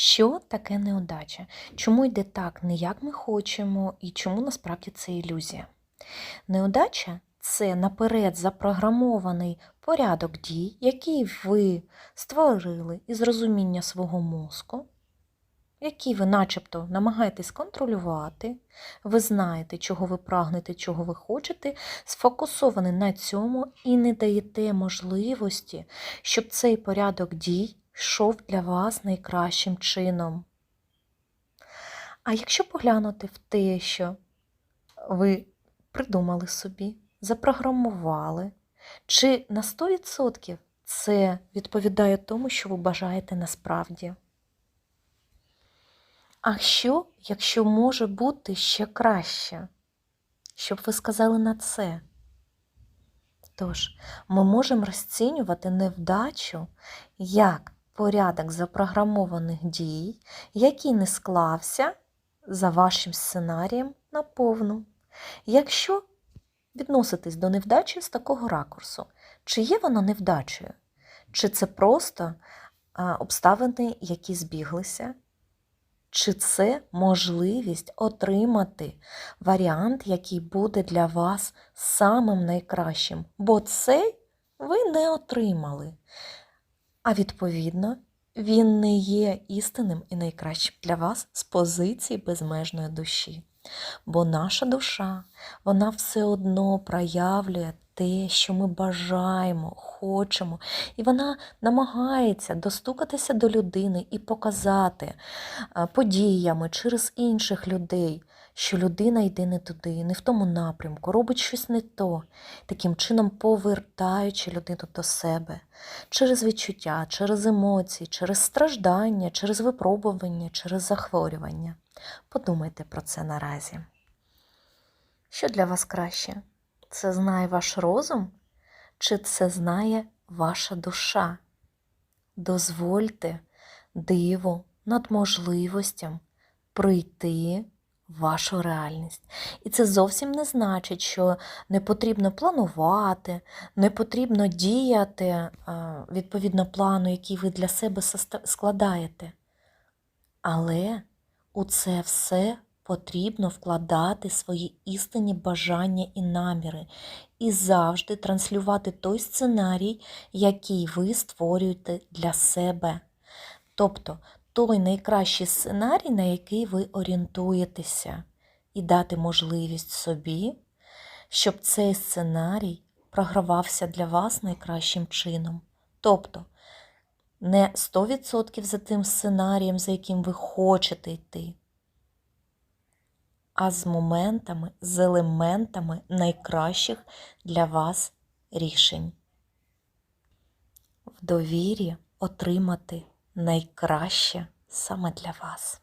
Що таке неудача? Чому йде так, не як ми хочемо, і чому насправді це ілюзія? Неудача це наперед запрограмований порядок дій, який ви створили із розуміння свого мозку, який ви начебто намагаєтесь контролювати, ви знаєте, чого ви прагнете, чого ви хочете, сфокусований на цьому і не даєте можливості, щоб цей порядок дій йшов для вас найкращим чином. А якщо поглянути в те, що ви придумали собі, запрограмували, чи на 100% це відповідає тому, що ви бажаєте насправді? А що, якщо може бути ще краще? Щоб ви сказали на це? Тож, ми можемо розцінювати невдачу як порядок запрограмованих дій, який не склався за вашим сценарієм наповну. Якщо відноситись до невдачі з такого ракурсу, чи є вона невдачею? Чи це просто обставини, які збіглися? Чи це можливість отримати варіант, який буде для вас самим найкращим? Бо цей ви не отримали. А відповідно, він не є істинним і найкращим для вас з позиції безмежної душі. Бо наша душа, вона все одно проявлює те, що ми бажаємо, хочемо, і вона намагається достукатися до людини і показати подіями через інших людей, що людина йде не туди, не в тому напрямку, робить щось не то, таким чином повертаючи людину до себе через відчуття, через емоції, через страждання, через випробування, через захворювання. Подумайте про це наразі. Що для вас краще? Це знає ваш розум, чи це знає ваша душа? Дозвольте диву над можливостям прийти вашу реальність. І це зовсім не значить, що не потрібно планувати, не потрібно діяти відповідно плану, який ви для себе складаєте. Але у це все потрібно вкладати свої істинні бажання і наміри, і завжди транслювати той сценарій, який ви створюєте для себе. Тобто той найкращий сценарій, на який ви орієнтуєтеся, і дати можливість собі, щоб цей сценарій програвався для вас найкращим чином. Тобто не 100% за тим сценарієм, за яким ви хочете йти, а з моментами, з елементами найкращих для вас рішень. В довірі отримати найкраще саме для вас.